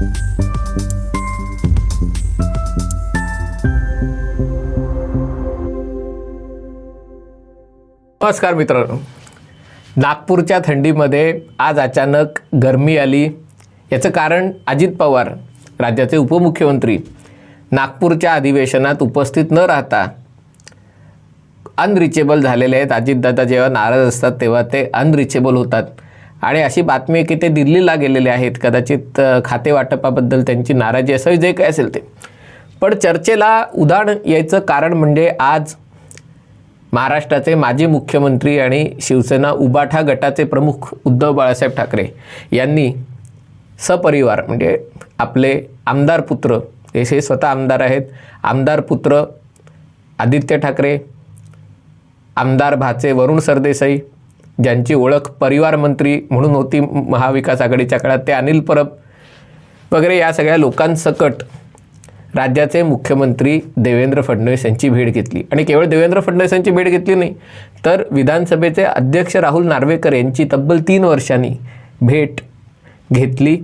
नमस्कार मित्रांनो. नागपूरच्या थंडीमध्ये आज अचानक गरमी आली. याचं कारण अजित पवार राज्याचे उपमुख्यमंत्री नागपूरच्या अधिवेशनात उपस्थित न राहता अनरिचेबल झालेले आहेत. अजितदादा जेव्हा नाराज असतात तेव्हा ते अनरिचेबल होतात. आणि अशी बातमी की ते दिल्लीला गेलेले आहेत कदाचित खातेवाटपाबद्दल खाते वाटपाबद्दल त्यांची नाराजी असेल जे काय असेल ते. पण चर्चेला उदाहरण यायचं कारण म्हणजे आज महाराष्ट्राचे माजी मुख्यमंत्री आणि शिवसेना उबाठा गटाचे प्रमुख उद्धव बाळासाहेब ठाकरे यांनी सपरिवार म्हणजे आपले आमदार पुत्र हे स्वतः आमदार आहेत आमदार पुत्र आदित्य ठाकरे आमदार भाचे वरुण सरदेसाई ज्यांची ओळख परिवार मंत्री म्हणून होती महाविकास आघाडीच्या काळात ते अनिल परब वगैरे या सगळ्या लोकांसकट राज्याचे मुख्यमंत्री देवेंद्र फडणवीस यांची भेट घेतली. आणि केवळ देवेंद्र फडणवीस यांची भेट घेतली नाही तर विधानसभेचे अध्यक्ष राहुल नार्वेकर यांची तब्बल तीन वर्षांनी भेट घेतली.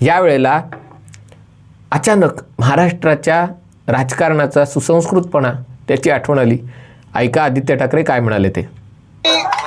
यावेळेला अचानक महाराष्ट्राच्या राजकारणाचा सुसंस्कृतपणा त्याची आठवण आली. ऐका आदित्य ठाकरे काय म्हणाले ते?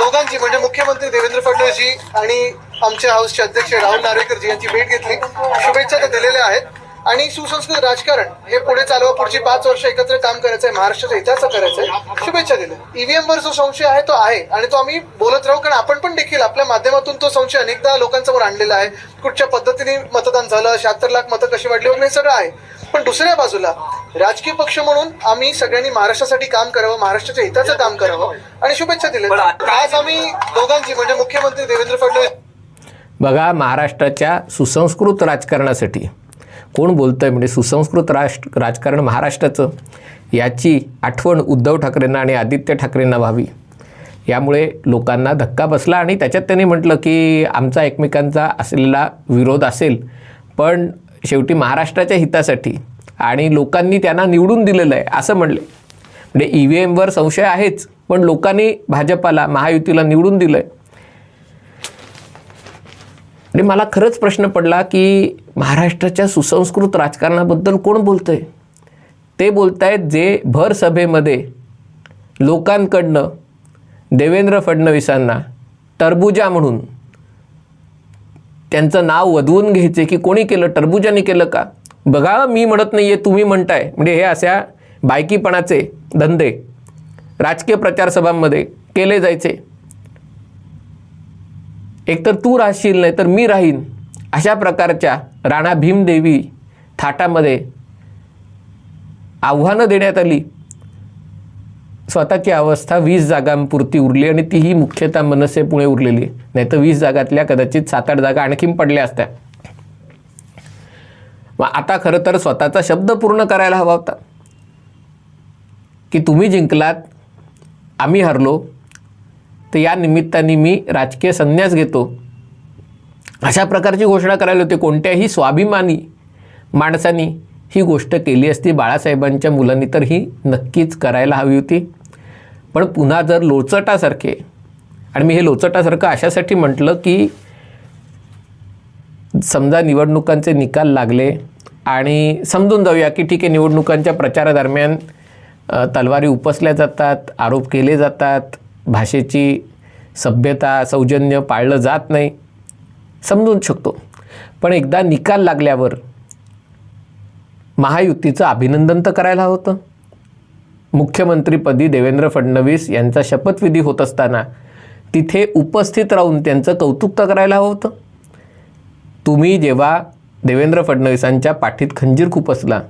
दोघांची म्हणजे मुख्यमंत्री देवेंद्र फडणवीसजी आणि आमच्या हाऊसचे अध्यक्ष राहुल नार्वेकरजी यांची भेट घेतली. शुभेच्छा त्या दिलेल्या आहेत. आणि सुसंस्कृत राजकारण हे पुढे चालवा. पुढची पाच वर्ष एकत्र काम करायचं आहे महाराष्ट्राच्या हिताचं करायचं आहे शुभेच्छा दिल्या. ईव्हीएम वर जो संशय आहे तो आहे. आणि तो आम्ही बोलत राहू कारण आपण पण देखील आपल्या माध्यमातून तो संशय अनेकदा लोकांसमोर आणलेला आहे. कुठच्या पद्धतीने मतदान झालं? शहात्तर लाख मतं कशी वाढली? वगैरे हे सगळं आहे. पण दुसऱ्या बाजूला राजकीय पक्ष म्हणून आम्ही सगळ्यांनी महाराष्ट्रासाठी काम करावं महाराष्ट्राच्या हिताचं काम करावं. आणि शुभेच्छा दिल्या. आज आम्ही दोघांची म्हणजे मुख्यमंत्री देवेंद्र फडणवीस बघा महाराष्ट्राच्या सुसंस्कृत राजकारणासाठी कोण बोलतं आहे म्हणजे सुसंस्कृत राष्ट्र राजकारण महाराष्ट्राचं. याची आठवण उद्धव ठाकरेंना आणि आदित्य ठाकरेंना व्हावी. यामुळे लोकांना धक्का बसला आणि त्याच्यात त्यांनी म्हटलं की आमचा एकमेकांचा असलेला विरोध असेल पण शेवटी महाराष्ट्राच्या हितासाठी आणि लोकांनी त्यांना निवडून दिलेलं आहे असं म्हणले. म्हणजे ई व्ही एमवर संशय आहेच पण लोकांनी भाजपाला महायुतीला निवडून दिलं आहे आणि मला खरंच प्रश्न पडला की महाराष्ट्राच्या सुसंस्कृत राजकारणाबद्दल कोण बोलतं आहे ते बोलत आहेत जे भर सभेमध्ये लोकांकडनं देवेंद्र फडणवीसांना टरबुजा म्हणून त्यांचं नाव वधवून घ्यायचे की कोणी केलं? टरबुजाने केलं का? बघा मी म्हणत नाही आहे तुम्ही म्हणताय. म्हणजे हे अशा बायकीपणाचे धंदे राजकीय प्रचारसभांमध्ये केले जायचे. एकतर तू राहशील नाही तर मी राहीन. अशा प्रकारच्या राणा भीमदेवी थाटामध्ये आव्हानं देण्यात आली. स्वतःची अवस्था वीस जागांपुरती उरली आणि तीही मुख्यतः मनसेपुळे उरलेली. नाही तर वीस जागातल्या कदाचित सात आठ जागा आणखीन पडल्या असत्या. मग आता खरं तर स्वतःचा शब्द पूर्ण करायला हवा होता. की तुम्ही जिंकलात आम्ही हरलो तर या निमित्ताने मी राजकीय संन्यास घेतो. अशा प्रकारची घोषणा करायला होती. कोणत्याही स्वाभिमानी माणसानी ही गोष्ट केली असती. बाळासाहेबांच्या मुलांनी तर ही नक्कीच करायला हवी होती. पण पुन्हा जर लोचटासारखे आणि मी हे लोचटासारखं अशासाठी म्हटलं की समजा निवडणुकांचे निकाल लागले आणि समजून जाऊया की ठीक आहे निवडणुकांच्या प्रचारादरम्यान तलवारी उपसल्या जातात आरोप केले जातात. भाषेची सभ्यता सौजन्य पाळलं जात नाही. समजून शकतो. पण एकदा निकाल लागल्यावर महायुतीचं अभिनंदन तर करायला होतं. मुख्यमंत्रीपदी देवेंद्र फडणवीस यांचा शपथविधी होत असताना तिथे उपस्थित राहून त्यांचं कौतुक तर करायला हवं होतं. तुम्ही जेव्हा देवेंद्र फडणवीसांच्या पाठीत खंजीर खुपसला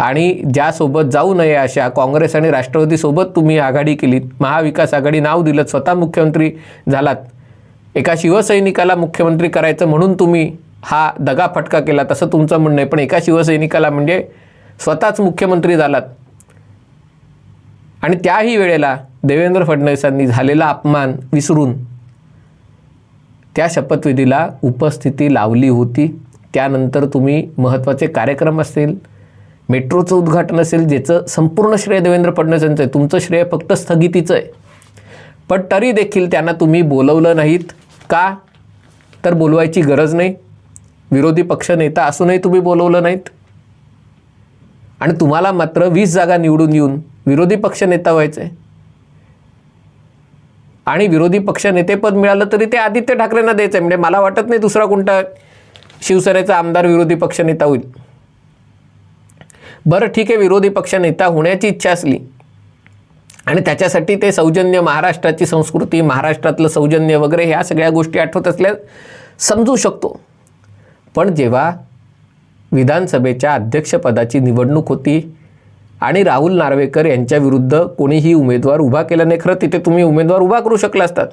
आणि ज्यासोबत जाऊ नये अशा काँग्रेस आणि राष्ट्रवादीसोबत तुम्ही आघाडी केलीत महाविकास आघाडी नाव दिलं स्वतः मुख्यमंत्री झालात. एका शिवसैनिकाला मुख्यमंत्री करायचं म्हणून तुम्ही हा दगाफटका केला तसं तुमचं म्हणणं आहे पण एका शिवसैनिकाला म्हणजे स्वतःच मुख्यमंत्री झालात. आणि त्याही वेळेला देवेंद्र फडणवीसांनी झालेला अपमान विसरून त्या शपथविधीला उपस्थिती लावली होती. त्यानंतर तुम्ही महत्त्वाचे कार्यक्रम असतील मेट्रोचं उद्घाटन असेल ज्याचं संपूर्ण श्रेय देवेंद्र फडणवीस यांचं आहे. तुमचं श्रेय फक्त स्थगितीचं आहे. पण तरी देखील त्यांना तुम्ही बोलवलं नाहीत. का? तर बोलवायची गरज नाही. विरोधी पक्ष नेता असूनही तुम्ही बोलवलं नाहीत. आणि तुम्हाला मात्र वीस जागा निवडून येऊन विरोधी पक्ष नेता व्हायचं आहे आणि विरोधी पक्ष नेतेपद मिळालं तरी ते आदित्य ठाकरेंना द्यायचं आहे म्हणजे मला वाटत नाही दुसरा कोणता शिवसेनेचा आमदार विरोधी पक्षनेता होईल. बरं ठीक आहे विरोधी पक्षनेता होण्याची इच्छा असली. आणि त्याच्यासाठी ते सौजन्य महाराष्ट्राची संस्कृती महाराष्ट्रातलं सौजन्य वगैरे ह्या सगळ्या गोष्टी आठवत असल्या समजू शकतो. पण जेव्हा विधानसभेच्या अध्यक्षपदाची निवडणूक होती आणि राहुल नार्वेकर यांच्या विरुद्ध कोणीही उमेदवार उभा केला नाही खरं तिथे तुम्ही उमेदवार उभा करू शकला असतात.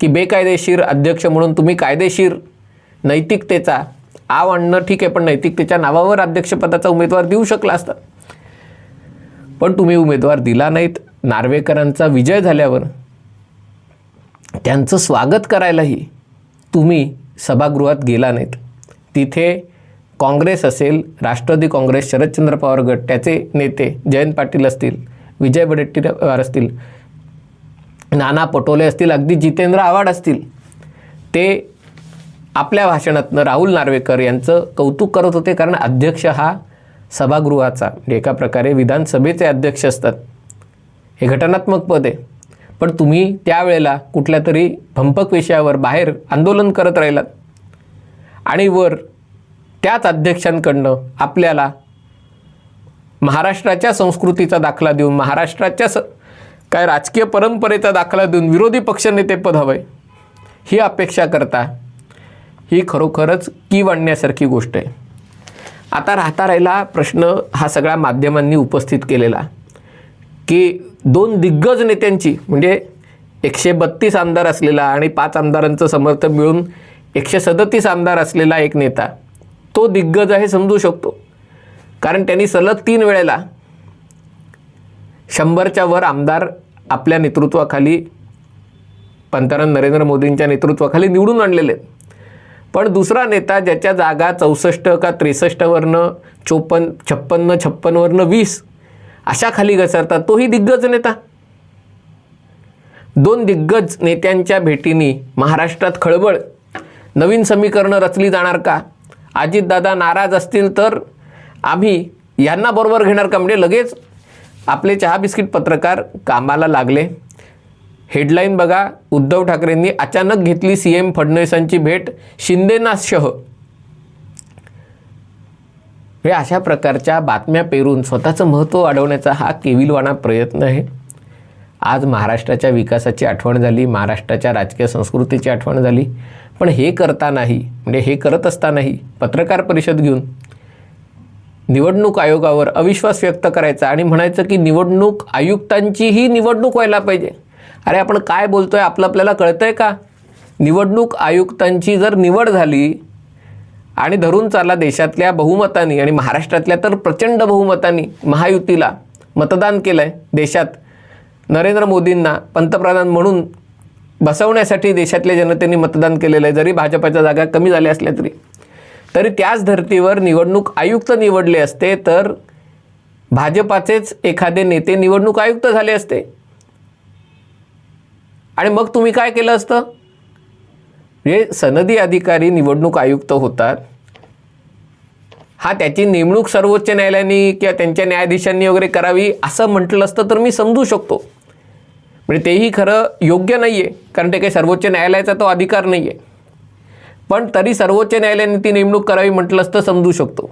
की बेकायदेशीर अध्यक्ष म्हणून तुम्ही कायदेशीर नैतिकतेचा आव आणणं ठीक आहे पण नैतिकतेच्या नावावर अध्यक्षपदाचा उमेदवार देऊ शकला असता. पण तुम्ही उमेदवार दिला नाहीत. नार्वेकरांचा विजय झाल्यावर त्यांचं स्वागत करायलाही तुम्ही सभागृहात गेला नाहीत. तिथे काँग्रेस असेल राष्ट्रवादी काँग्रेस शरदचंद्र पवार गट त्याचे नेते जयंत पाटील असतील विजय वडेट्टीवार असतील नाना पटोले असतील अगदी जितेंद्र आव्हाड असतील ते आपल्या भाषणातनं राहुल नार्वेकर यांचं कौतुक करत होते कारण अध्यक्ष हा सभागृहाचा. म्हणजे एका प्रकारे विधानसभेचे अध्यक्ष असतात. हे घटनात्मक पद आहे. पण तुम्ही त्यावेळेला कुठल्या तरी भंपक विषयावर बाहेर आंदोलन करत राहिलात. आणि वर त्याच अध्यक्षांकडनं आपल्याला महाराष्ट्राच्या संस्कृतीचा दाखला देऊन महाराष्ट्राच्या स काय राजकीय परंपरेचा दाखला देऊन विरोधी पक्षनेतेपद हवं आहे ही अपेक्षा करता ही खरोखरच की वाढण्यासारखी गोष्ट आहे. आता राहता राहिला प्रश्न हा सगळ्या माध्यमांनी उपस्थित केलेला. की दोन दिग्गज नेत्यांची म्हणजे एकशे बत्तीस आमदार असलेला आणि पाच आमदारांचं समर्थन मिळून एकशे सदतीस आमदार असलेला एक नेता तो दिग्गज आहे समजू शकतो. कारण त्यांनी सलग तीन वेळेला शंभरच्या वर आमदार आपल्या नेतृत्वाखाली पंतप्रधान नरेंद्र मोदींच्या नेतृत्वाखाली निवडून आणलेले आहेत. पण दुसरा नेता ज्याच्या जागा चौसष्ट का त्रेसष्टवरनं चोपन्न छप्पन्न छप्पनवरनं वीस अशा खाली घसरतात तोही दिग्गज नेता. दोन दिग्गज नेत्यांच्या भेटीने महाराष्ट्रात खळबळ. नवीन समीकरणं रचली जाणार का? अजितदादा नाराज असतील तर आम्ही यांना बरोबर घेणार का? म्हणजे लगेच आपले चहा बिस्किट पत्रकार कामाला लागले. हेडलाईन बघा. उद्धव ठाकरेंनी अचानक घेतली सी एम फडणवीसांची भेट. शिंदेना शह. हे अशा प्रकारच्या बातम्या पेरून स्वतःचं महत्त्व वाढवण्याचा हा केविलवाणा प्रयत्न आहे. आज महाराष्ट्राच्या विकासाची आठवण झाली महाराष्ट्राच्या राजकीय संस्कृतीची आठवण झाली. पण हे करतानाही म्हणजे हे करत असतानाही पत्रकार परिषद घेऊन निवडणूक आयोगावर अविश्वास व्यक्त करायचा आणि म्हणायचं की निवडणूक आयुक्तांचीही निवडणूक व्हायला पाहिजे. अरे आपण काय बोलतोय आपलं आपल्याला कळतं आहे का? निवडणूक आयुक्तांची जर निवड झाली आणि धरून चाला देशातल्या बहुमतानी आणि महाराष्ट्रातल्या तर प्रचंड बहुमतानी महायुतीला मतदान केलं आहे देशात नरेंद्र मोदींना पंतप्रधान म्हणून बसवण्यासाठी देशातल्या जनतेने मतदान केलेलं आहे जरी भाजपाच्या जागा कमी झाल्या असल्या तरी. तरी त्याच धर्तीवर निवडणूक आयुक्त निवडले असते तर भाजपाचेच एखादे नेते निवडणूक आयुक्त झाले असते. आणि मग तुम्ही काय केलं असतं? म्हणजे सनदी अधिकारी निवडणूक आयुक्त होतात. हा त्याची नेमणूक सर्वोच्च न्यायालयाने किंवा त्यांच्या न्यायाधीशांनी वगैरे करावी असं म्हटलं असतं तर मी समजू शकतो. म्हणजे तेही खरं योग्य नाही आहे कारण ते काही सर्वोच्च न्यायालयाचा तो अधिकार नाही आहे पण तरी सर्वोच्च न्यायालयाने ती नेमणूक करावी म्हटलं असतं समजू शकतो.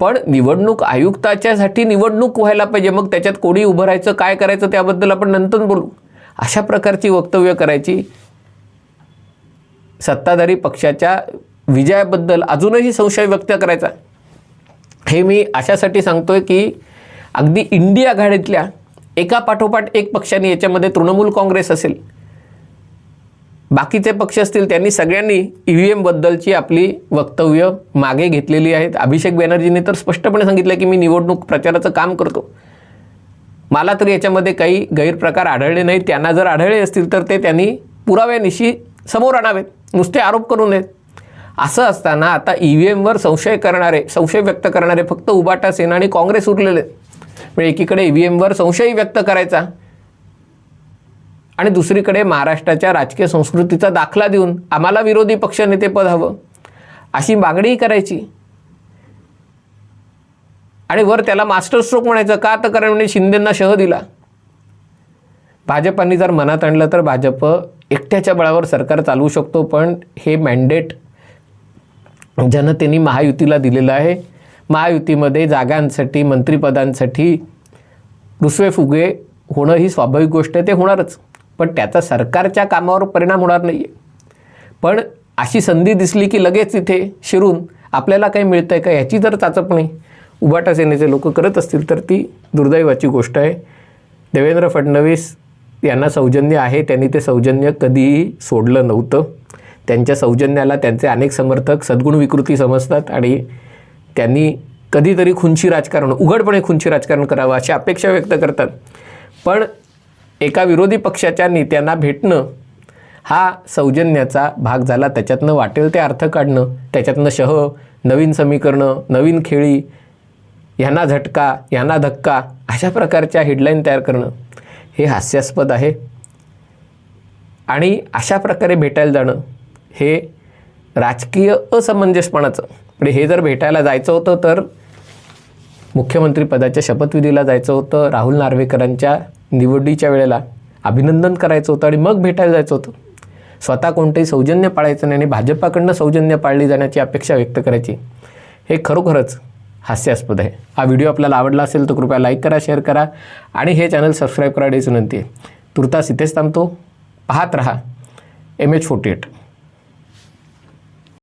पण निवडणूक आयुक्ताच्यासाठी निवडणूक व्हायला पाहिजे मग त्याच्यात कोणी उभं राहायचं काय करायचं त्याबद्दल आपण नंतर बोलू. अशा प्रकारची वक्तव्य करायची. सत्ताधारी पक्षाच्या विजयाबद्दल अजूनही संशय व्यक्त करायचा. हे मी अशासाठी सांगतोय की अगदी इंडिया आघाडीतल्या एका पाठोपाठ एक पक्षाने याच्यामध्ये तृणमूल काँग्रेस असेल. बाकीचे पक्ष असतील त्यांनी सगळ्यांनी ई व्ही एमबद्दलची आपली वक्तव्य मागे घेतलेली आहेत. अभिषेक बॅनर्जीने तर स्पष्टपणे सांगितलं की मी निवडणूक प्रचाराचं काम करतो. मला तर याच्यामध्ये काही गैरप्रकार आढळले नाहीत. त्यांना जर आढळले असतील तर ते त्यांनी पुराव्यानिशी समोर आणावेत. नुसते आरोप करू नयेत. असं असताना आता ई व्ही एमवर संशय करणारे संशय व्यक्त करणारे फक्त उबाटा सेना आणि काँग्रेस उरलेले म्हणजे एकीकडे ई व्ही एमवर संशय व्यक्त करायचा आणि दुसरीकडे महाराष्ट्राच्या राजकीय संस्कृतीचा दाखला देऊन आम्हाला विरोधी पक्षनेतेपद हवं अशी मागणीही करायची. आणि वर त्याला मास्टर स्ट्रोक म्हणायचं का तर कारण म्हणजे शिंदेंना शह दिला. भाजपाने जर मनात आणलं तर भाजप एकट्याच्या बळावर सरकार चालवू शकतो पण हे मॅन्डेट जनतेने महायुतीला दिलेलं आहे. महायुतीमध्ये जागांसाठी मंत्रिपदांसाठी रुसवे फुगे होणं ही स्वाभाविक गोष्ट आहे ते होणारच. पण त्याचा सरकारच्या कामावर परिणाम होणार नाही आहे पण अशी संधी दिसली की लगेच तिथे शिरून आपल्याला काही मिळतं आहे का ह्याची जर चाचपणी. उभाटा सेनेचे लोक करत असतील तर ती दुर्दैवाची गोष्ट आहे. देवेंद्र फडणवीस यांना सौजन्य आहे. त्यांनी ते सौजन्य कधीही सोडलं नव्हतं. त्यांच्या सौजन्याला त्यांचे अनेक समर्थक सद्गुण विकृती समजतात आणि त्यांनी कधीतरी खुंची राजकारण उघडपणे खुंची राजकारण करावं अशी अपेक्षा व्यक्त करतात. पण एका विरोधी पक्षाच्या नेत्यांना भेटणं हा सौजन्याचा भाग झाला. त्याच्यातनं वाटेल ते अर्थ काढणं त्याच्यातनं शह नवीन समीकरणं नवीन खेळी यांना झटका यांना धक्का अशा प्रकारच्या हेडलाईन तयार करणं हे हास्यास्पद आहे. आणि अशा प्रकारे भेटायला जाणं हे राजकीय असमंजसपणाचं. म्हणजे हे जर भेटायला जायचं होतं तर मुख्यमंत्रीपदाच्या शपथविधीला जायचं होतं राहुल नार्वेकरांच्या निवडीच्या वेळेला अभिनंदन करायचं होतं आणि मग भेटायला जायचं होतं. स्वतः कोणतंही सौजन्य पाळायचं नाही आणि भाजपाकडनं सौजन्य पाळली जाण्याची अपेक्षा व्यक्त करायची हे खरोखरच हास्यास्पद आहे. हा व्हिडिओ आपल्याला आवडला असेल तर कृपया लाईक करा शेअर करा आणि हे चॅनल सबस्क्राईब करा डेच विनंती आहे. तुर्तास इथेच थांबतो. पाहत रहा. M H forty eight